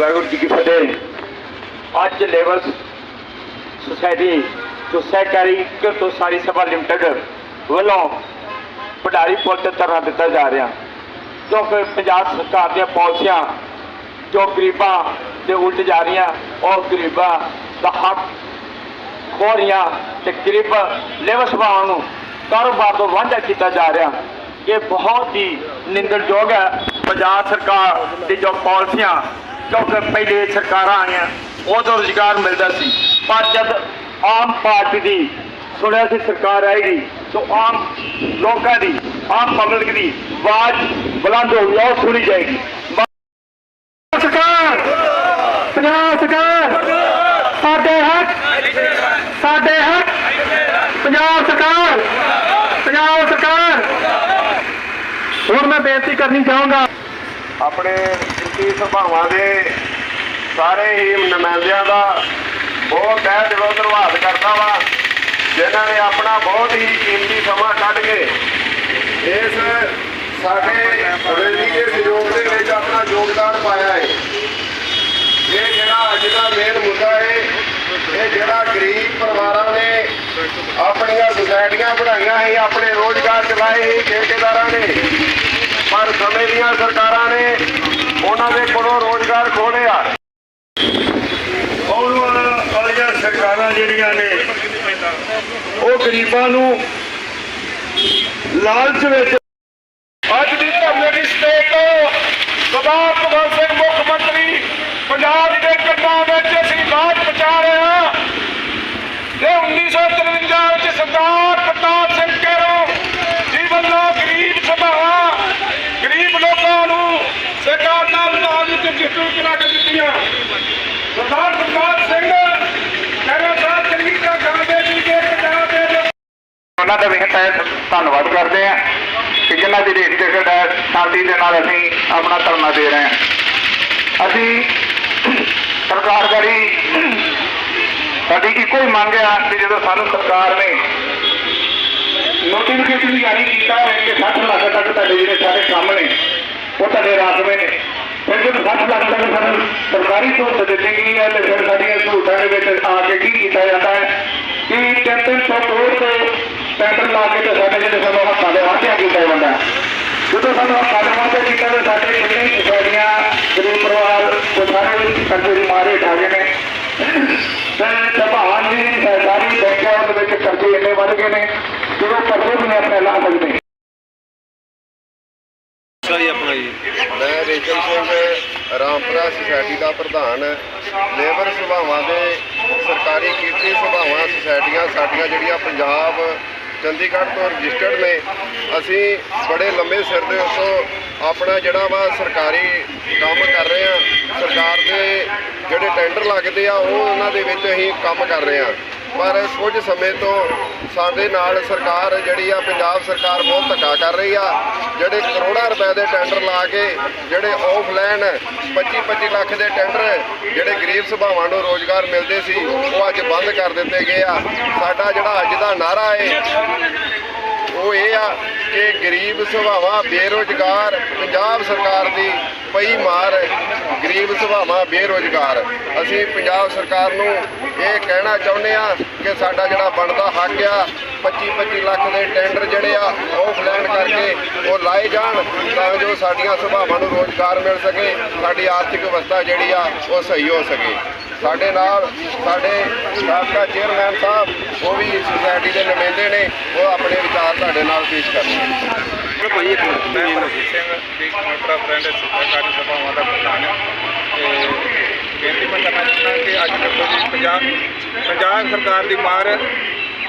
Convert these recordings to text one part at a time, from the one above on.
ਵਾਹਿਗੁਰੂ ਜੀ ਕੀ ਫਤਿਹ। ਅੱਜ labour society ਤੋਂ ਸਹਿਕਾਰੀ ਤੋਂ ਸਾਰੀ ਸਭਾ ਲਿਮਟਿਡ ਵੱਲੋਂ ਪਟਾਰੀ ਪੁਲ ਤੇ ਧਰਨਾ ਦਿੱਤਾ ਜਾ ਰਿਹਾ। ਕਿਉਂਕਿ ਪੰਜਾਬ ਸਰਕਾਰ ਦੀਆਂ ਪਾਲਿਸੀਆਂ ਜੋ ਗਰੀਬਾਂ ਦੇ ਉਲਟ ਜਾ ਰਹੀਆਂ, ਉਹ ਗਰੀਬਾਂ ਦਾ ਹੱਕ ਖੋ ਰਹੀਆਂ ਤੇ ਗਰੀਬ ਲੇਬਰ ਸਭਾਵਾਂ ਨੂੰ ਕਾਰੋਬਾਰ ਤੋਂ ਵਾਂਝਾ ਕੀਤਾ ਜਾ ਰਿਹਾ। ਇਹ ਬਹੁਤ ਹੀ ਨਿੰਦਣਯੋਗ ਹੈ। ਪੰਜਾਬ ਸਰਕਾਰ ਦੀ ਜੋ ਪਾਲਿਸੀਆਂ ਕਿਉਂਕਿ ਪਹਿਲੇ ਸਰਕਾਰਾਂ ਆਈਆਂ ਉਦੋਂ ਰੁਜ਼ਗਾਰ ਮਿਲਦਾ ਸੀ। ਪਰ ਜਦ ਆਮ ਪਾਰਟੀ ਦੀ ਸੁਣਿਆ ਸੀ ਸਰਕਾਰ ਆਏਗੀ ਤਾਂ ਆਮ ਲੋਕਾਂ ਦੀ ਆਮ ਪਬਲਿਕ ਦੀ ਆਵਾਜ਼ ਬੁਲੰਦ ਹੋਊਗੀ ਉਹ ਸੁਣੀ ਜਾਏਗੀ। ਸਰਕਾਰ! ਪੰਜਾਬ ਸਰਕਾਰ! ਸਾਡੇ ਹੱਕ! ਸਾਡੇ ਹੱਕ! ਪੰਜਾਬ ਸਰਕਾਰ! ਪੰਜਾਬ ਸਰਕਾਰ! ਹੁਣ ਮੈਂ ਬੇਨਤੀ ਕਰਨੀ ਚਾਹੂੰਗਾ। ਆਪਣੇ ਕੀਮਤੀ ਸਭਾਵਾਂ ਦੇ ਸਾਰੇ ਹੀ ਨੁਮਾਇੰਦਿਆਂ ਦਾ ਬਹੁਤ ਤਹਿ ਦਿਲੋਂ ਧੰਨਵਾਦ ਕਰਦਾ ਵਾ, ਜਿਨ੍ਹਾਂ ਨੇ ਆਪਣਾ ਬਹੁਤ ਹੀ ਕੀਮਤੀ ਸਮਾਂ ਕੱਢ ਕੇ ਇਸ ਸਾਡੇ ਰੈਲੀ ਦੇ ਸਹਿਯੋਗ ਦੇ ਵਿੱਚ ਆਪਣਾ ਯੋਗਦਾਨ ਪਾਇਆ ਹੈ। ਇਹ ਜਿਹੜਾ ਅੱਜ ਦਾ ਮੇਨ ਮੁੱਦਾ ਹੈ, ਇਹ ਜਿਹੜਾ ਗਰੀਬ ਪਰਿਵਾਰਾਂ ਨੇ ਆਪਣੀਆਂ ਸੁਸਾਇਟੀਆਂ ਬਣਾਈਆਂ ਸੀ, ਆਪਣੇ ਰੋਜ਼ਗਾਰ ਚਲਾਏ ਸੀ, ਠੇਕੇਦਾਰਾਂ ਨੇ, ਪਰ ਸਮੇਂ ਦੀਆਂ ਸਰਕਾਰਾਂ ਨੇ ਉਹਨਾਂ ਦੇ ਕੋਲੋਂ ਰੋਜ਼ਗਾਰ ਲਿਆ ਆਉਣ ਵਾਲਾ- ਵਾਲੀਆਂ ਸਰਕਾਰਾਂ ਜਿਹੜੀਆਂ ਨੇ ਉਹ ਗਰੀਬਾਂ ਨੂੰ ਲਾਲਚ ਵਿੱਚ ਅੱਜ ਦੀ ਧਰਨੇ ਦੀ ਸਟੇਟ ਸਰਦਾਰ ਭਗਵੰਤ ਸਿੰਘ ਮੁੱਖ ਮੰਤਰੀ ਪੰਜਾਬ ਦੇ ਕੰਮਾਂ ਵਿੱਚ ਅਸੀਂ ਬਾਤ ਪਹੁੰਚਾ ਰਹੇ ਹਾਂ ਕਿ 1953 ਵਿੱਚ ਸਰਦਾਰ ਪ੍ਰਤਾਪ ਸਿੰਘ ਕੈਰੋਂ ਜੀ ਵੱਲੋਂ ਗਰੀਬ ਸਭਾਵਾਂ ਗਰੀਬ ਲੋਕਾਂ ਨੂੰ ਸਰਕਾਰ ਨਾਲ ਮੁਤਾਬਿਕ ਰਜਿਸਟਰ ਕਰਾ ਕੇ ਦਿੱਤੀਆਂ ਸਰਦਾਰ ਪ੍ਰਤਾਪ ਸਿੰਘ ਕੈਰੋਂ ਸਾਹਿਬ ਚੰਗੀ ਤਰ੍ਹਾਂ ਜਾਣਦੇ ਸੀ ਕਿ ਪੰਜਾਬ ਦੇ ਜੋ ਉਹਨਾਂ ਧੰਨਵਾਦ ਕਰਦੇ ਆ ਕਿ ਜਿਨ੍ਹਾਂ ਦੀ ਰਜਿਸਟ੍ਰੇਸ਼ਨ ਹੈ ਸ਼ਾਂਤੀ ਦੇ ਨਾਲ ਅਸੀਂ ਆਪਣਾ ਧਰਨਾ ਦੇ ਰਹੇ ਹਾਂ। ਅਸੀਂ ਸਰਕਾਰ ਕਰੀ ਸਾਡੀ ਇੱਕੋ ਹੀ ਮੰਗ ਆ ਕਿ ਜਦੋਂ ਸਾਨੂੰ ਸਰਕਾਰ ਨੇ ਨੋਟੀਫਿਕੇਸ਼ਨ ਜਾਰੀ ਕੀਤਾ ਹੈ ਕਿ 60 ਲੱਖ ਤੱਕ ਤੁਹਾਡੇ ਜਿਹੜੇ ਸਾਰੇ ਕੰਮ ਨੇ, ਉਹ ਤੁਹਾਡੇ ਰਾਸਵੇਂ ਨੇ, ਫਿਰ ਜਦੋਂ 60 ਲੱਖ ਤੱਕ ਸਾਨੂੰ ਸਰਕਾਰੀ ਸਹੂਲਤ ਦਿੱਤੀ ਗਈ ਹੈ, ਤੇ ਫਿਰ ਸਾਡੀਆਂ ਸਹੂਲਤਾਂ ਦੇ ਵਿੱਚ ਆ ਕੇ ਕੀ ਕੀਤਾ ਜਾਂਦਾ ਹੈ, ਕਿ ਤਿੰਨ ਤਿੰਨ ਸੌ ਕਰੋੜ ਤੇ ਟੈਂਡਰ ਲਾ ਕੇ ਤੇ ਸਾਡੇ ਜਿਹੜੇ ਸਾਨੂੰ ਹੱਕਾਂ ਦੇ ਵਾਅਦਿਆਂ ਕੀਤਾ ਜਾਂਦਾ ਹੈ। ਜਦੋਂ ਸਾਨੂੰ ਹੱਕਾਂ ਦੇ ਵਾਅਦੇ ਕੀਤਾ ਤੇ ਸਾਡੇ ਜਿੰਨੇ ਵੀ ਸੁਸਾਇਟੀਆਂ ਗਰੀਬ ਪਰਿਵਾਰ ਸਾਰੇ ਵੀ ਕਰਜ਼ੇ ਦੀ ਮਾਰੇ ਠਾ ਗਏ ਨੇ। ਤੇ ਸਭਾਵਾਂ ਦੀ ਸਰਕਾਰੀ ਬੈਂਕਾਂ ਦੇ ਵਿੱਚ ਕਰਜ਼ੇ ਇੰਨੇ ਵੱਧ ਗਏ ਨੇ ਜਦੋਂ ਕਰਜ਼ੇ ਵੀ ਨਹੀਂ ਆਪਣੇ ਲਾ ਸਕਦੇ। ਜੀ ਆਪਣਾ ਜੀ? ਮੈਂ ਰੇਸ਼ਮ ਸਿੰਘ ਰਾਮਪੁਰਾ ਸੁਸਾਇਟੀ ਦਾ ਪ੍ਰਧਾਨ ਲੇਬਰ ਸਭਾਵਾਂ ਦੇ ਸਰਕਾਰੀ ਕੀਰਤੀ ਸਭਾਵਾਂ ਸੁਸਾਇਟੀਆਂ ਸਾਡੀਆਂ ਜਿਹੜੀਆਂ ਪੰਜਾਬ ਚੰਡੀਗੜ੍ਹ ਤੋਂ ਰਜਿਸਟਰਡ ਨੇ। ਅਸੀਂ ਬੜੇ ਲੰਮੇ ਸਿਰ ਦੇ ਉੱਤੋਂ ਆਪਣਾ ਜਿਹੜਾ ਵਾ ਸਰਕਾਰੀ ਕੰਮ ਕਰ ਰਹੇ ਆ ਸਰਕਾਰ ਦੇ ਜਿਹੜੇ ਟੈਂਡਰ ਲੱਗਦੇ ਆ, ਉਹ ਉਹਨਾਂ ਦੇ ਵਿੱਚ ਅਸੀਂ ਕੰਮ ਕਰ ਰਹੇ ਆ ਪਰ ਕੁਝ ਸਮੇਂ ਤੋਂ ਸਾਡੇ ਨਾਲ ਸਰਕਾਰ ਜਿਹੜੀ ਆ, ਪੰਜਾਬ ਸਰਕਾਰ ਬਹੁਤ ਧੱਕਾ ਕਰ ਰਹੀ ਆ। ਜਿਹੜੇ ਕਰੋੜਾਂ ਰੁਪਏ ਦੇ ਟੈਂਡਰ ਲਾ ਕੇ, ਜਿਹੜੇ ਆਫਲਾਈਨ 25 25 ਲੱਖ ਦੇ ਟੈਂਡਰ ਜਿਹੜੇ ਗਰੀਬ ਸੁਭਾਵਾਂ ਨੂੰ ਰੋਜ਼ਗਾਰ ਮਿਲਦੇ ਸੀ, ਉਹ ਅੱਜ ਬੰਦ ਕਰ ਦਿੱਤੇ ਗਏ ਆ। ਸਾਡਾ ਜਿਹੜਾ ਅੱਜ ਦਾ ਨਾਰਾ ਹੈ ਉਹ ਇਹ ਆ ਕਿ ਗਰੀਬ ਸੁਭਾਵਾਂ, ਬੇਰੋਜ਼ਗਾਰ ਪੰਜਾਬ ਸਰਕਾਰ ਦੀ ਪਈ ਮਾਰ, ਗਰੀਬ ਸੁਭਾਵਾਂ ਬੇਰੋਜ਼ਗਾਰ। ਅਸੀਂ ਪੰਜਾਬ ਸਰਕਾਰ ਨੂੰ ਇਹ ਕਹਿਣਾ ਚਾਹੁੰਦੇ ਆ ਕਿ ਸਾਡਾ ਜਿਹੜਾ ਬਣਦਾ ਹੱਕ ਆ 25 25 ਲੱਖ ਦੇ ਟੈਂਡਰ ਜਿਹੜੇ ਆ, ਉਹ ਆਫਲਾਈਨ ਕਰਕੇ ਉਹ ਲਾਏ ਜਾਣ, ਤਾਂ ਜੋ ਸਾਡੀਆਂ ਸੁਭਾਵਾਂ ਨੂੰ ਰੋਜ਼ਗਾਰ ਮਿਲ ਸਕੇ, ਸਾਡੀ ਆਰਥਿਕ ਅਵਸਥਾ ਜਿਹੜੀ ਆ, ਉਹ ਸਹੀ ਹੋ ਸਕੇ। ਸਾਡੇ ਨਾਲ ਸਾਡੇ ਸਾਬਕਾ ਚੇਅਰਮੈਨ ਸਾਹਿਬ, ਉਹ ਵੀ ਸੋਸਾਇਟੀ ਦੇ ਨੁਮਾਇੰਦੇ ਨੇ, ਉਹ ਆਪਣੇ ਵਿਚਾਰ ਤੁਹਾਡੇ ਨਾਲ ਪੇਸ਼ ਕਰਨਗੇ। ਭਾਈ ਇੱਕ ਮਿੰਟ ਮੈਂ ਮਨਜੀਤ ਸਿੰਘ ਦੀ ਮੋਟਰ ਫਰੈਂਡ ਸਰਕਾਰੀ ਸਭਾਵਾਂ ਦਾ ਪ੍ਰਧਾਨ ਹਾਂ, ਤੇ ਬੇਨਤੀ ਮੈਂ ਕਰਨਾ ਚਾਹੁੰਦਾ ਕਿ ਅੱਜ ਦੇਖੋ ਜੀ ਪੰਜਾਬ ਪੰਜਾਬ ਸਰਕਾਰ ਦੀ ਮਾਰ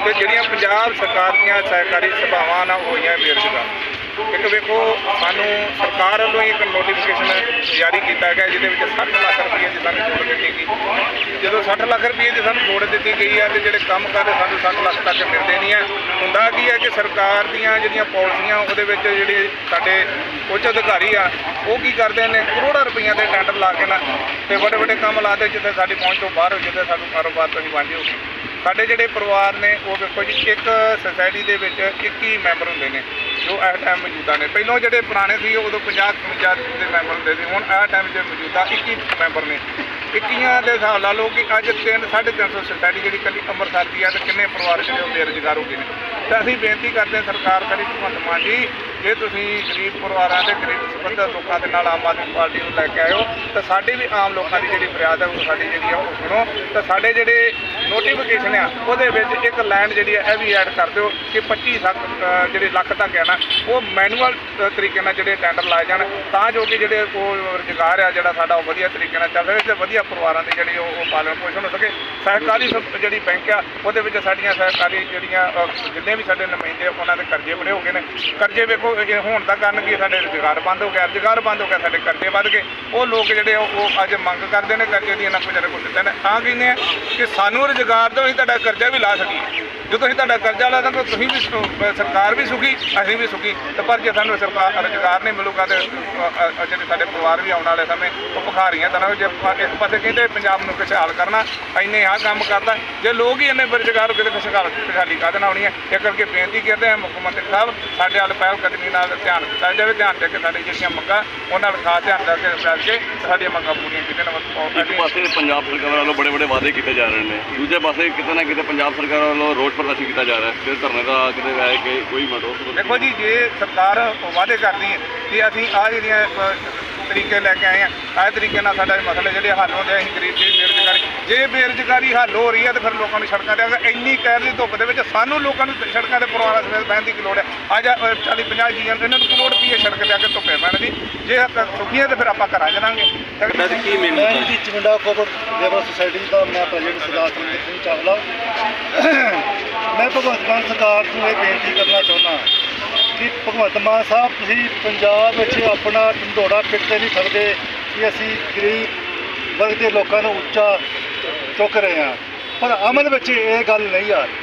ਤੇ ਜਿਹੜੀਆਂ ਪੰਜਾਬ ਸਰਕਾਰ ਦੀਆਂ ਸਹਿਕਾਰੀ ਸਭਾਵਾਂ ਨਾਲ ਹੋਈਆਂ, ਬੇਰੁਜ਼ਗਾਰ। ਇੱਕ ਵੇਖੋ, ਸਾਨੂੰ ਸਰਕਾਰ ਵੱਲੋਂ ਇੱਕ ਨੋਟੀਫਿਕੇਸ਼ਨ ਜਾਰੀ ਕੀਤਾ ਗਿਆ, ਜਿਹਦੇ ਵਿੱਚ 60 ਲੱਖ ਰੁਪਏ ਦੀ ਸਾਨੂੰ ਛੋਟ ਦਿੱਤੀ ਗਈ। ਜਦੋਂ 60 ਲੱਖ ਰੁਪਏ ਦੀ ਸਾਨੂੰ ਛੋਟ ਦਿੱਤੀ ਗਈ ਹੈ ਤੇ ਜਿਹੜੇ ਕੰਮ ਕਰਦੇ ਸਾਨੂੰ 60 ਲੱਖ ਤੱਕ ਮਿਲਦੇ ਨਹੀਂ ਹੈ ਹੁੰਦਾ ਕੀ ਹੈ ਕਿ ਸਰਕਾਰ ਦੀਆਂ ਜਿਹੜੀਆਂ ਪਾਲਿਸੀਆਂ ਉਹਦੇ ਵਿੱਚ ਜਿਹੜੇ ਸਾਡੇ ਉੱਚ ਅਧਿਕਾਰੀ ਆ, ਉਹ ਕੀ ਕਰਦੇ ਨੇ? ਕਰੋੜਾਂ ਰੁਪਈਆਂ ਦੇ ਟੈਂਡਰ ਲਾ ਕੇ ਨਾ, ਤੇ ਵੱਡੇ ਵੱਡੇ ਕੰਮ ਲਾਦੇ, ਜਿੱਥੇ ਸਾਡੀ ਪਹੁੰਚ ਤੋਂ ਬਾਹਰ ਹੋ, ਜਿੱਥੇ ਸਾਨੂੰ ਕਾਰੋਬਾਰ ਤੋਂ ਹੀ ਵਾਂਝੇ ਹੋ ਸਾਡੇ ਜਿਹੜੇ ਪਰਿਵਾਰ ਨੇ, ਉਹ ਵੇਖੋ ਜੀ, ਇੱਕ ਸੋਸਾਇਟੀ ਦੇ ਵਿੱਚ 21 ਮੈਂਬਰ ਹੁੰਦੇ ਨੇ, ਜੋ ਇਸ ਟਾਈਮ ਮੌਜੂਦਾ ਨੇ। ਪਹਿਲਾਂ ਜਿਹੜੇ ਪੁਰਾਣੇ ਸੀ ਉਦੋਂ 50 55 ਦੇ ਮੈਂਬਰ ਹੁੰਦੇ ਸੀ, ਹੁਣ ਇਸ ਟਾਈਮ ਜੇ ਮੌਜੂਦਾ 21 ਮੈਂਬਰ ਨੇ। 21 ਦੇ ਹਿਸਾਬ ਲਾ ਲਓ ਕਿ ਅੱਜ 3 350 ਸੋਸਾਇਟੀ ਜਿਹੜੀ ਕੱਲੀ ਅੰਮ੍ਰਿਤਸਰ ਦੀ ਆ, ਤੇ ਕਿੰਨੇ ਪਰਿਵਾਰ ਜਿਹੜੇ ਉਹ ਬੇਰੁਜ਼ਗਾਰ ਹੋ ਗਏ ਨੇ। ਤਾਂ ਅਸੀਂ ਬੇਨਤੀ ਕਰਦੇ ਹਾਂ, ਸਰਕਾਰ ਕਰੀ ਭਗਵੰਤ ਮਾਨ ਜੀ ਜੇ ਤੁਸੀਂ ਗਰੀਬ ਪਰਿਵਾਰਾਂ ਦੇ ਗਰੀਬ ਸੰਬੰਧਿਤ ਲੋਕਾਂ ਦੇ ਨਾਲ ਆਮ ਆਦਮੀ ਪਾਰਟੀ ਨੂੰ ਲੈ ਕੇ ਆਇਓ ਤਾਂ ਸਾਡੀ ਵੀ ਆਮ ਲੋਕਾਂ ਦੀ ਜਿਹੜੀ ਫਰਿਆਦ ਹੈ, ਉਹ ਸਾਡੀ ਜਿਹੜੀ ਆ ਉਹ ਸੁਣੋ। ਤਾਂ ਸਾਡੇ ਜਿਹੜੇ ਨੋਟੀਫਿਕੇਸ਼ਨ ਆ, ਉਹਦੇ ਵਿੱਚ ਇੱਕ ਲਾਈਨ ਜਿਹੜੀ ਆ ਇਹ ਵੀ ਐਡ ਕਰ ਦਿਓ ਕਿ 25 ਲੱਖ ਜਿਹੜੇ ਲੱਖ ਤੱਕ ਹੈ ਨਾ, ਉਹ ਮੈਨੂਅਲ ਤਰੀਕੇ ਨਾਲ ਜਿਹੜੇ ਟੈਂਡਰ ਲਾਏ ਜਾਣ, ਤਾਂ ਜੋ ਕਿ ਜਿਹੜੇ ਉਹ ਰੁਜ਼ਗਾਰ ਆ, ਜਿਹੜਾ ਸਾਡਾ ਉਹ ਵਧੀਆ ਤਰੀਕੇ ਨਾਲ ਚੱਲ ਸਕੇ ਤੇ ਵਧੀਆ ਪਰਿਵਾਰਾਂ ਦੀ ਜਿਹੜੀ ਉਹ ਉਹ ਪਾਲਣ ਪੋਸ਼ਣ ਹੋ ਸਕੇ। ਸਹਿਕਾਰੀ ਸਭ- ਜਿਹੜੀ ਬੈਂਕ ਆ, ਉਹਦੇ ਵਿੱਚ ਸਾਡੀਆਂ ਸਹਿਕਾਰੀ ਜਿਹੜੀਆਂ ਜਿੰਨੇ ਵੀ ਸਾਡੇ ਨੁਮਾਇੰਦੇ ਉਹਨਾਂ ਦੇ ਕਰਜ਼ੇ ਬੜੇ ਹੋ ਗਏ ਨੇ। ਕਰਜ਼ੇ ਵੇਖੋ ਇਹ ਹੋਣ ਦਾ ਕਾਰਨ ਕੀ ਸਾਡੇ ਰੁਜ਼ਗਾਰ ਬੰਦ ਹੋ ਗਿਆ, ਰੁਜ਼ਗਾਰ ਬੰਦ ਹੋ ਗਿਆ, ਸਾਡੇ ਕਰਜ਼ੇ ਵੱਧ ਗਏ। ਉਹ ਲੋਕ ਜਿਹੜੇ ਆ, ਉਹ ਅੱਜ ਮੰਗ ਕਰਦੇ ਨੇ ਕਰਜ਼ੇ ਦੀ ਇਹਨਾਂ ਕੁਝ ਜਿਹੜੇ ਕੋਲ ਦਿੱਤੇ ਨੇ। ਤਾਂ ਕਹਿੰਦੇ ਆ ਕਿ ਸਾਨੂੰ ਰੁਜ਼ਗਾਰ ਦਿਓ ਅਸੀਂ ਤੁਹਾਡਾ ਕਰਜ਼ਾ ਵੀ ਲਾ ਸਕੀਏ। ਜਦੋਂ ਅਸੀਂ ਤੁਹਾਡਾ ਕਰਜ਼ਾ ਲਾ ਦਾਂਗੇ ਤੁਸੀਂ ਵੀ ਸੁ- ਸਰਕਾਰ ਵੀ ਸੁਖੀ ਅਸੀਂ ਵੀ ਸੁਖੀ। ਤੇ ਪਰ ਜੇ ਸਾਨੂੰ ਸਰਕਾਰ ਰੁਜ਼ਗਾਰ ਨਹੀਂ ਮਿਲੂਗਾ ਤੇ ਅ, ਅ, ਜਿਹੜੇ ਸਾਡੇ ਪਰਿਵਾਰ ਵੀ ਆਉਣ ਵਾਲੇ ਸਮੇਂ ਉਹ ਭਿਖਾਰੀਆਂ ਤਰ੍ਹਾਂ ਜੇ ਆਪਾਂ ਇੱਕ ਪਾਸੇ ਕਹਿੰਦੇ ਪੰਜਾਬ ਨੂੰ ਖੁਸ਼ਹਾਲ ਕਰਨਾ ਇੰਨੇ ਆ ਕੰਮ ਕਰਦਾ। ਜੇ ਲੋਕ ਹੀ ਇੰਨੇ ਬੇਰੁਜ਼ਗਾਰ ਹੋ ਕੇ ਤੇ ਖੁਸ਼ਹਾਲ ਖੁਸ਼ਹਾਲੀ ਕਾਹਦੇ ਨਾਲ ਆਉਣੀ ਹੈ? ਇਹ ਕਰਕੇ ਬੇਨਤੀ ਕਰਦੇ ਹਾਂ ਮੁੱਖ ਮੰਤਰੀ ਸਾਹਿਬ ਸਾਡੇ ਵੱਲ ਪਹਿਲ ਕਦਮੀ ਨਾਲ ਧਿਆਨ ਦਿੱਤਾ ਜਾਵੇ ਧਿਆਨ ਦੇ ਕੇ ਸਾਡੀ ਜਿਹੜੀਆਂ ਮੰਗਾਂ ਉਹਨਾਂ ਵੱਲ ਖਾਸ ਧਿਆਨ ਦੇ ਕੇ ਚੱਲ ਕੇ ਸਾਡੀਆਂ ਮੰਗਾਂ ਪੂਰੀਆਂ ਕੀਤੀਆਂ ਜਾਣ। ਇੱਕ ਪਾਸੇ ਪੰਜਾਬ ਸਰਕਾਰ ਵੱਲੋਂ ਬੜੇ ਬੜੇ ਵਾਅਦੇ ਕੀਤੇ ਜਾ ਰਹੇ ਨੇ। ਦੂਜੇ ਪਾਸੇ ਕਿਤੇ ਨਾ ਕਿਤੇ ਪੰਜਾਬ ਸਰਕਾਰ ਵੱਲੋਂ ਰੋਡ ਪ੍ਰਦਰਸ਼ਨ ਕੀਤਾ ਜਾ ਰਿਹਾ ਹੈ। ਫਿਰ ਧਰਨੇ ਦਾ ਕਿਤੇ ਹੈ ਕਿ ਕੋਈ ਮਟੋ ਦੇਖੋ ਜੀ ਜੇ ਸਰਕਾਰ ਵਾਅਦੇ ਕਰਦੀ ਹੈ ਕਿ ਅਸੀਂ ਆ ਜਿਹੜੀਆਂ ਤਰੀਕੇ ਲੈ ਕੇ ਆਏ ਆ ਆਹ ਤਰੀਕੇ ਨਾਲ ਸਾਡਾ ਮਸਲੇ ਜਿਹੜੇ ਹੱਲ ਹੁੰਦੇ ਆ ਅਸੀਂ ਗਰੀਬ ਦੀ ਬੇਰੁਜ਼ਗਾਰੀ ਜੇ ਬੇਰੁਜ਼ਗਾਰੀ ਹੱਲ ਹੋ ਰਹੀ ਹੈ ਤਾਂ ਫਿਰ ਲੋਕਾਂ ਨੂੰ ਸੜਕਾਂ ਤੇ ਆ ਕੇ ਇੰਨੀ ਕਹਿਰ ਦੀ ਧੁੱਪ ਦੇ ਵਿੱਚ ਸਾਨੂੰ ਲੋਕਾਂ ਨੂੰ ਸੜਕਾਂ ਤੇ ਪਰਿਵਾਰਾਂ ਸਮੇਤ ਬਹਿਣ ਦੀ ਕੀ ਲੋੜ ਹੈ? ਅੱਜ 40 50 ਜੀਆਂ ਨੂੰ ਇਹਨਾਂ ਨੂੰ ਲੋੜ ਕੀ ਹੈ ਸੜਕ ਤੇ ਆ ਕੇ ਧੁੱਪੇ ਬਹਿਣ ਦੀ? ਜੇ ਆਪਾਂ ਸੁਖੀਆਂ ਤੇ ਫਿਰ ਆਪਾਂ ਘਰਾਂ ਜਾਵਾਂਗੇ। ਤਾਂ ਕੀ ਮੇਨ ਮੈਂ ਜੀ ਚਿੰਡਾ ਕੋਪਰ ਲੇਬਰ ਸੁਸਾਇਟੀ ਦਾ ਮੈਂ ਪ੍ਰੈਜ਼ੀਡੈਂਟ ਸਰਦਾਰ ਸਿੰਘ ਚਾਵਲਾ ਮੈਂ ਭਗਵੰਤ ਮਾਨ ਸਰਕਾਰ ਨੂੰ ਇਹ ਬੇਨਤੀ ਕਰਨਾ ਚਾਹੁੰਦਾ ਕਿ ਭਗਵੰਤ ਮਾਨ ਸਾਹਿਬ ਤੁਸੀਂ ਪੰਜਾਬ ਵਿੱਚ ਆਪਣਾ ਢੰਡੋੜਾ ਪਿੱਟਦੇ ਨਹੀਂ ਸਕਦੇ ਕਿ ਅਸੀਂ ਗਰੀਬ ਵਰਗ ਦੇ ਲੋਕਾਂ ਨੂੰ ਉੱਚਾ ਚੁੱਕ ਰਹੇ ਹਾਂ। ਪਰ ਅਮਨ ਵਿੱਚ ਇਹ ਗੱਲ ਨਹੀਂ ਆ ਰਹੀ।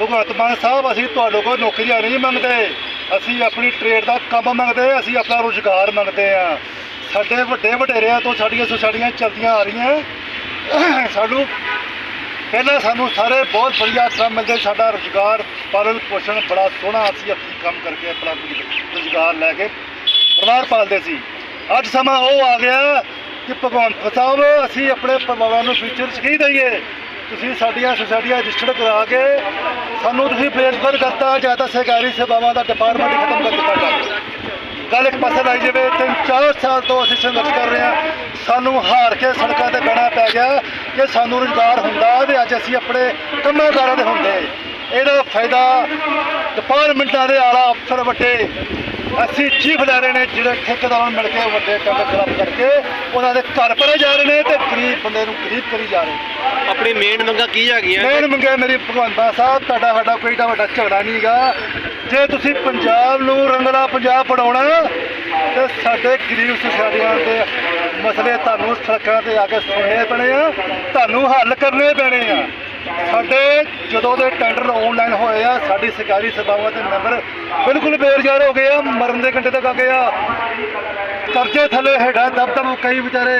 ਭਗਵੰਤ ਮਾਨ ਸਾਹਿਬ, ਅਸੀਂ ਤੁਹਾਡੇ ਕੋਲ ਨੌਕਰੀਆਂ ਨਹੀਂ ਮੰਗਦੇ। ਅਸੀਂ ਆਪਣੀ ਟ੍ਰੇਡ ਦਾ ਕੰਮ ਮੰਗਦੇ, ਅਸੀਂ ਆਪਣਾ ਰੁਜ਼ਗਾਰ ਮੰਗਦੇ ਆ ਸਾਡੇ ਵੱਡੇ ਵਡੇਰਿਆਂ ਤੋਂ ਸਾਡੀਆਂ ਸੁਸਾਇਟੀਆਂ ਚੱਲਦੀਆਂ ਆ ਰਹੀਆਂ। ਸਾਨੂੰ ਪਹਿਲਾਂ ਸਾਨੂੰ ਸਾਰੇ ਬਹੁਤ ਵਧੀਆ ਕੰਮ ਮਿਲਦੇ। ਸਾਡਾ ਰੁਜ਼ਗਾਰ ਪਾਲਣ ਪੋਸ਼ਣ ਬੜਾ ਸੋਹਣਾ। ਅਸੀਂ ਆਪਣੀ ਕੰਮ ਕਰਕੇ ਆਪਣਾ ਰੁਜ਼ਗਾਰ ਲੈ ਕੇ ਪਰਿਵਾਰ ਪਾਲਦੇ ਸੀ। ਅੱਜ ਸਮਾਂ ਉਹ ਆ ਗਿਆ ਕਿ ਭਗਵੰਤ ਸਾਹਿਬ, ਅਸੀਂ ਆਪਣੇ ਪਰਿਵਾਰਾਂ ਨੂੰ ਫਿਊਚਰ 'ਚ ਕੀ ਦਈਏ? ਤੁਸੀਂ ਸਾਡੀਆਂ ਸੁਸਾਇਟੀਆਂ ਰਜਿਸਟਰਡ ਕਰਾ ਕੇ ਸਾਨੂੰ ਤੁਸੀਂ ਬੇਰੁਜ਼ਗਾਰ ਕਰਤਾ, ਜਾਂ ਤਾਂ ਸਰਕਾਰੀ ਸੇਵਾਵਾਂ ਦਾ ਡਿਪਾਰਟਮੈਂਟ ਖਤਮ ਕਰ ਦਿੱਤਾ ਜਾਵੇ। ਗੱਲ ਇੱਕ ਪਾਸੇ ਲਾਈ ਜਾਵੇ, ਤਿੰਨ ਚਾਰ ਸਾਲ ਤੋਂ ਅਸੀਂ ਸੰਘਰਸ਼ ਕਰ ਰਹੇ ਹਾਂ। ਸਾਨੂੰ ਹਾਰ ਕੇ ਸੜਕਾਂ ਤੇ ਬਹਿਣਾ ਪੈ ਗਿਆ ਕਿ ਸਾਨੂੰ ਰੁਜ਼ਗਾਰ ਹੁੰਦਾ ਤੇ ਅੱਜ ਅਸੀਂ ਆਪਣੇ ਕੰਮਾਂ ਕਾਰਾਂ ਦੇ ਹੁੰਦੇ। ਇਹਦਾ ਫਾਇਦਾ ਡਿਪਾਰਟਮੈਂਟਾਂ ਦੇ ਆਲਾ ਅਫਸਰ ਵੱਡੇ ਅਸੀਂ ਚੀਫ ਲੈ ਰਹੇ ਨੇ ਜਿਹੜੇ ਠੇਕੇਦਾਰਾਂ ਨੂੰ ਮਿਲ ਕੇ ਵੱਡੇ ਟੈਂਡਰ ਖਰਾਬ ਕਰਕੇ ਉਹਨਾਂ ਦੇ ਘਰ ਭਰੇ ਜਾ ਰਹੇ ਨੇ ਤੇ ਗਰੀਬ ਬੰਦੇ ਨੂੰ ਗਰੀਬ ਕਰੀ ਜਾ ਰਹੇ ਨੇ। ਆਪਣੀ ਮੇਨ ਮੰਗਾਂ ਕੀ ਹੈਗੀਆਂ? ਮੈਂ ਮੰਗਿਆ ਮੇਰੀ ਭਗਵੰਤਾ ਸਾਹਿਬ ਤੁਹਾਡਾ ਸਾਡਾ ਕੋਈ ਏਡਾ ਵੱਡਾ ਝਗੜਾ ਨਹੀਂਗਾ ਜੇ ਤੁਸੀਂ ਪੰਜਾਬ ਨੂੰ ਰੰਗਲਾ ਪੰਜਾਬ ਬਣਾਉਣਾ ਤੇ ਸਾਡੇ ਗਰੀਬ ਸੁਸਾਇਟੀਆਂ ਦੇ ਮਸਲੇ ਤੁਹਾਨੂੰ ਸੜਕਾਂ ਤੇ ਆ ਕੇ ਸੁਣਨੇ ਪੈਣੇ ਆ ਤੁਹਾਨੂੰ ਹੱਲ ਕਰਨੇ ਪੈਣੇ ਆ। ਸਾਡੇ ਜਦੋਂ ਦੇ ਟੈਂਡਰ ਆਨਲਾਈਨ ਹੋਏ ਆ, ਸਾਡੀ ਸਰਕਾਰੀ ਸੇਵਾਵਾਂ ਦੇ ਮੈਂਬਰ ਬਿਲਕੁਲ ਬੇਰੁਜ਼ਗਾਰ ਹੋ ਗਏ ਆ, ਮਰਨ ਦੇ ਕੰਢੇ ਤੱਕ ਆ ਗਏ ਆ। ਕਰਜ਼ੇ ਥੱਲੇ ਹੇਠਾਂ ਦਬ ਦਬ ਕਈ ਵਿਚਾਰੇ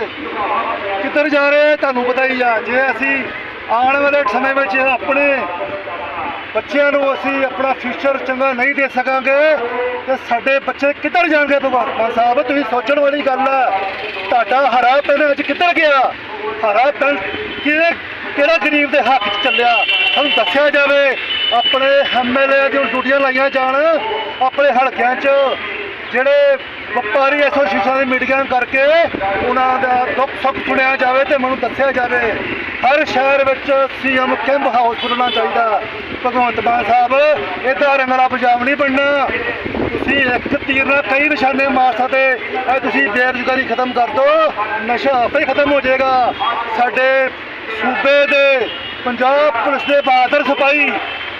ਕਿੱਧਰ ਜਾ ਰਹੇ ਆ, ਤੁਹਾਨੂੰ ਪਤਾ ਹੀ ਆ। ਜੇ ਅਸੀਂ ਆਉਣ ਵਾਲੇ ਸਮੇਂ ਵਿੱਚ ਆਪਣੇ ਬੱਚਿਆਂ ਨੂੰ ਅਸੀਂ ਆਪਣਾ ਫਿਊਚਰ ਚੰਗਾ ਨਹੀਂ ਦੇ ਸਕਾਂਗੇ, ਤੇ ਸਾਡੇ ਬੱਚੇ ਕਿੱਧਰ ਜਾਣਗੇ ਭਗਵੰਤ ਮਾਨ ਸਾਹਿਬ? ਤੁਸੀਂ ਸੋਚਣ ਵਾਲੀ ਗੱਲ ਆ, ਤੁਹਾਡਾ ਹਰਾ ਪੈਨ ਅੱਜ ਕਿੱਧਰ ਗਿਆ? ਹਰਾ ਪੈਨ ਕਿਹੜੇ ਕਿਹੜਾ ਗਰੀਬ ਦੇ ਹੱਕ 'ਚ ਚੱਲਿਆ? ਸਾਨੂੰ ਦੱਸਿਆ ਜਾਵੇ, ਆਪਣੇ ਐਮਐਲਏ ਦੀਆਂ ਡਿਊਟੀਆਂ ਲਾਈਆਂ ਜਾਣ, ਆਪਣੇ ਹਲਕਿਆਂ 'ਚ। ਜਿਹੜੇ ਵਪਾਰੀ ਐਸੋਸੀਏਸ਼ਨ ਦੀ ਮੀਟਿੰਗਾਂ ਕਰਕੇ ਉਹਨਾਂ ਦਾ ਦੁੱਖ ਸੁੱਖ ਸੁਣਿਆ ਜਾਵੇ ਤੇ ਮੈਨੂੰ ਦੱਸਿਆ ਜਾਵੇ, ਹਰ ਸ਼ਹਿਰ ਵਿੱਚ ਸੀਐਮ ਕੈਂਪ ਹਾਊਸ ਖੁੱਲ੍ਹਣਾ ਚਾਹੀਦਾ। ਭਗਵੰਤ ਮਾਨ ਸਾਹਿਬ ਇਹਦਾ ਰੰਗਲਾ ਪੰਜਾਬ ਨਹੀਂ ਬਣਨਾ। ਤੁਸੀਂ ਇੱਕ ਤੀਰ ਨਾਲ ਕਈ ਨਿਸ਼ਾਨੇ ਮਾਰ ਸਕਦੇ, ਇਹ ਤੁਸੀਂ ਬੇਰੁਜ਼ਗਾਰੀ ਖਤਮ ਕਰ ਦਿਓ, ਨਸ਼ਾ ਆਪੇ ਖਤਮ ਹੋ ਜਾਏਗਾ। ਸਾਡੇ ਸੂਬੇ ਦੇ ਪੰਜਾਬ ਪੁਲਿਸ ਦੇ ਬਹਾਦਰ ਸਿਪਾਹੀ,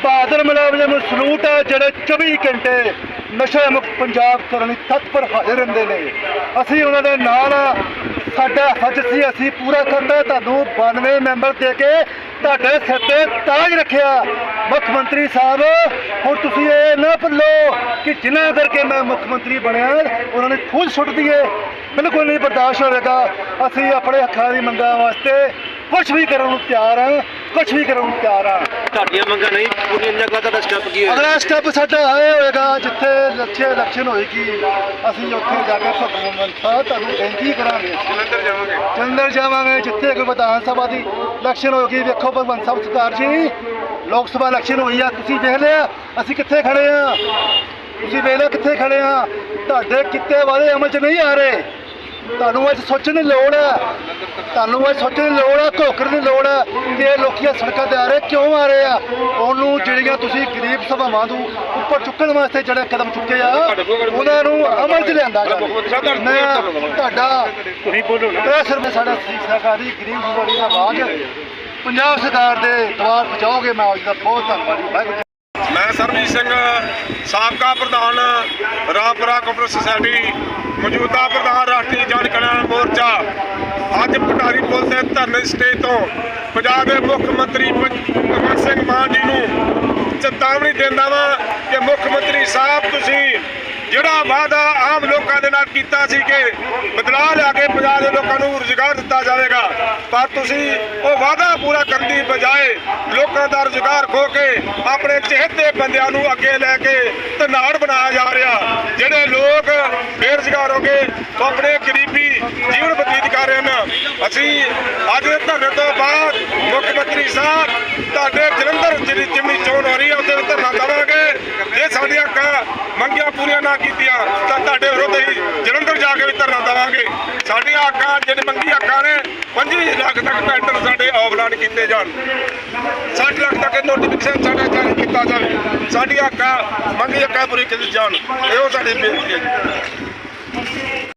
ਬਹਾਦਰ ਮੁਲਾਜ਼ਮ ਨੂੰ ਸਲੂਟ ਹੈ ਜਿਹੜੇ 24 ਘੰਟੇ ਨਸ਼ਾ ਮੁਕਤ ਪੰਜਾਬ ਕਰਨ ਲਈ ਤਤਪਰ ਹਾਜ਼ਰ ਰਹਿੰਦੇ ਨੇ। ਅਸੀਂ ਉਹਨਾਂ ਦੇ ਨਾਲ ਸਾਡਾ ਫਰਜ਼ ਸੀ, ਅਸੀਂ ਪੂਰਾ ਕਰਦਾ ਤੁਹਾਨੂੰ 92 ਮੈਂਬਰ ਦੇ ਕੇ ਤੁਹਾਡੇ ਸਿਰ ਤੇ ਤਾਜ ਰੱਖਿਆ। ਮੁੱਖ ਮੰਤਰੀ ਸਾਹਿਬ, ਹੁਣ ਤੁਸੀਂ ਇਹ ਨਾ ਭੁੱਲੋ ਕਿ ਜਿਨ੍ਹਾਂ ਕਰਕੇ ਮੈਂ ਮੁੱਖ ਮੰਤਰੀ ਬਣਿਆ, ਉਹਨਾਂ ਨੇ ਖੁਦ ਸੁੱਟ ਦਈਏ ਬਿਲਕੁਲ ਨਹੀਂ ਬਰਦਾਸ਼ਤ ਹੋਵੇਗਾ। ਅਸੀਂ ਆਪਣੇ ਹੱਕਾਂ ਦੀ ਮੰਗਾਂ ਵਾਸਤੇ ਕੁਝ ਵੀ ਕਰਨ ਨੂੰ ਤਿਆਰ ਹਾਂ ਕੁਝ ਵੀ ਕਰਨ ਨੂੰ ਤਿਆਰ ਆ। ਤੁਹਾਡੀਆਂ ਮੰਗਾਂ ਨਹੀਂ ਪੂਰੀਆਂ ਜਾਂ ਅਗਲਾ ਤੁਹਾਡਾ ਸਟੈਪ ਕੀ ਹੋਏਗਾ? ਅਗਲਾ ਸਟੈਪ ਸਾਡਾ ਇਹ ਹੋਏਗਾ ਜਿੱਥੇ ਲੱਛੇ ਇਲੈਕਸ਼ਨ ਹੋਏਗੀ ਅਸੀਂ ਉੱਥੇ ਜਾ ਕੇ ਭਗਵੰਤ ਸਾਹਿਬ ਤੁਹਾਨੂੰ ਬੇਨਤੀ ਕਰਾਂਗੇ। ਜਲੰਧਰ ਜਾਵਾਂਗੇ। ਚੰਦਰ ਜਾਵਾਂਗੇ ਜਿੱਥੇ ਕੋਈ ਵਿਧਾਨ ਸਭਾ ਦੀ ਇਲੈਕਸ਼ਨ ਹੋਏਗੀ। ਵੇਖੋ ਭਗਵੰਤ ਸਾਹਿਬ ਸਰਕਾਰ ਜੀ ਲੋਕ ਸਭਾ ਇਲੈਕਸ਼ਨ ਹੋਈ ਆ ਤੁਸੀਂ ਦੇਖ ਲਿਆ ਅਸੀਂ ਕਿੱਥੇ ਖੜੇ ਆ? ਤੁਸੀਂ ਵੇਖ ਲਿਆ ਕਿੱਥੇ ਖੜੇ ਆ? ਤੁਹਾਡੇ ਕਿੱਤੇ ਵਾਲੇ ਅਮਲ 'ਚ ਨਹੀਂ ਆ ਰਹੇ। ਤੁਹਾਨੂੰ ਅੱਜ ਸੋਚਣ ਦੀ ਲੋੜ ਹੈ। ਤੁਹਾਨੂੰ ਅੱਜ ਸੋਚਣ ਦੀ ਲੋੜ ਹੈ ਘੋਕਣ ਦੀ ਲੋੜ ਹੈ ਕਿ ਇਹ ਲੋਕੀ ਇਹ ਸੜਕਾਂ ਤੇ ਆ ਰਹੇ ਕਿਉਂ ਆ ਰਹੇ ਆ? ਉਹਨੂੰ ਜਿਹੜੀਆਂ ਤੁਸੀਂ ਗਰੀਬ ਸਭਾਵਾਂ ਨੂੰ ਉੱਪਰ ਚੁੱਕਣ ਵਾਸਤੇ ਜਿਹੜੇ ਕਦਮ ਚੁੱਕੇ ਆ ਉਹਨਾਂ ਨੂੰ ਅਮਲ 'ਚ ਲਿਆਂਦਾ ਜਾਵੇ। ਮੈਂ ਤੁਹਾਡਾ ਤੁਸੀਂ ਬੋਲੋ ਨਾ। ਸਰ ਸਾਡਾ ਸੀ- ਸਰਕਾਰੀ ਗਰੀਬ ਸਭਾਵਾਂ ਦਾ ਆਵਾਜ਼ ਪੰਜਾਬ ਸਰਕਾਰ ਦੇ ਦੁਆਰ ਪਹੁੰਚਾਓਗੇ ਮੈਂ ਅੱਜ ਦਾ ਬਹੁਤ ਧੰਨਵਾਦੀ ਵਾਹਿਗੁਰੂ ਮੈਂ ਸਰਬਜੀਤ ਸਿੰਘ ਸਾਬਕਾ ਪ੍ਰਧਾਨ ਰਾਮਪੁਰਾ ਕੋਪਰੇਟਿਵ ਸੁਸਾਇਟੀ ਮੌਜੂਦਾ ਪ੍ਰਧਾਨ ਰਾਸ਼ਟਰੀ ਜਨ ਕਲਿਆਣ ਮੋਰਚਾ ਅੱਜ ਪਟਾਰੀ ਪੁਲ ਤੇ ਧਰਨੇ ਸਟੇਜ ਤੋਂ ਪੰਜਾਬ ਦੇ ਮੁੱਖ ਮੰਤਰੀ ਭਗਵੰਤ ਸਿੰਘ ਮਾਨ ਜੀ ਨੂੰ ਚੇਤਾਵਨੀ ਦਿੰਦਾ ਵਾਂ ਕਿ ਮੁੱਖ ਮੰਤਰੀ ਸਾਹਿਬ, ਤੁਸੀਂ ਜਿਹੜਾ ਵਾਅਦਾ ਆਮ ਲੋਕਾਂ ਦੇ ਨਾਲ ਕੀਤਾ ਸੀ ਕਿ ਬਦਲਾਅ ਲਿਆ ਕੇ ਪੰਜਾਬ ਦੇ ਲੋਕਾਂ ਨੂੰ ਰੁਜ਼ਗਾਰ ਦਿੱਤਾ ਜਾਵੇਗਾ, ਪਰ ਤੁਸੀਂ ਉਹ ਵਾਅਦਾ ਪੂਰਾ ਕਰਨ ਦੀ ਬਜਾਏ ਲੋਕਾਂ ਦਾ ਰੁਜ਼ਗਾਰ ਖੋ ਕੇ ਆਪਣੇ ਚਿਹਤੇ ਬੰਦਿਆਂ ਨੂੰ ਅੱਗੇ ਲੈ ਕੇ ਧਨਾੜ ਬਣਾਇਆ ਜਾ ਰਿਹਾ। ਜਿਹੜੇ ਲੋਕ ਬੇਰੁਜ਼ਗਾਰ ਹੋ ਗਏ ਆਪਣੇ ਗਰੀਬੀ ਜੀਵਨ ਬਤੀਤ ਕਰ ਰਹੇ ਨੇ ਅਸੀਂ ਅੱਜ ਦੇ ਧਰਨੇ ਤੋਂ ਬਾਅਦ ਮੁੱਖ ਮੰਤਰੀ ਸਾਹਿਬ ਤੁਹਾਡੇ ਜਲੰਧਰ ਜਿਹੜੀ ਜਿਮਨੀ ਚੋਣ ਹੋ ਰਹੀ ਹੈ ਉੱਥੇ ਧਰਨਾ ਦੇਵਾਂਗੇ। ਜੇ ਸਾਡੀਆਂ ਮੰਗੀਆਂ ਪੂਰੀਆਂ ਨਾ ਕੀਤੀਆਂ, ਤਾਂ ਤੁਹਾਡੇ ਵਿਰੁੱਧ ਹੀ ਜਲੰਧਰ ਜਾ ਕੇ ਵੀ ਧਰਨਾ ਦੇਵਾਂਗੇ। ਸਾਡੀਆਂ ਹੱਕਾਂ ਜਿਹੜੇ ਮੰਗੀ ਹੱਕਾਂ ਨੇ 25 ਲੱਖ ਤੱਕ ਪੈਂਟਰ ਸਾਡੇ ਆਫਲਾਈਨ ਕੀਤੇ ਜਾਣ। 60 ਲੱਖ ਤੱਕ ਨੋਟੀਫਿਕੇਸ਼ਨ ਸਾਡਾ ਜਾਰੀ ਕੀਤਾ ਜਾਵੇ। ਸਾਡੀਆਂ ਹੱਕਾਂ ਮੰਗੀ ਹੱਕਾਂ ਪੂਰੀ ਕੀਤੀ ਜਾਣ। ਇਹੋ ਸਾਡੀ ਬੇਨਤੀ ਹੈ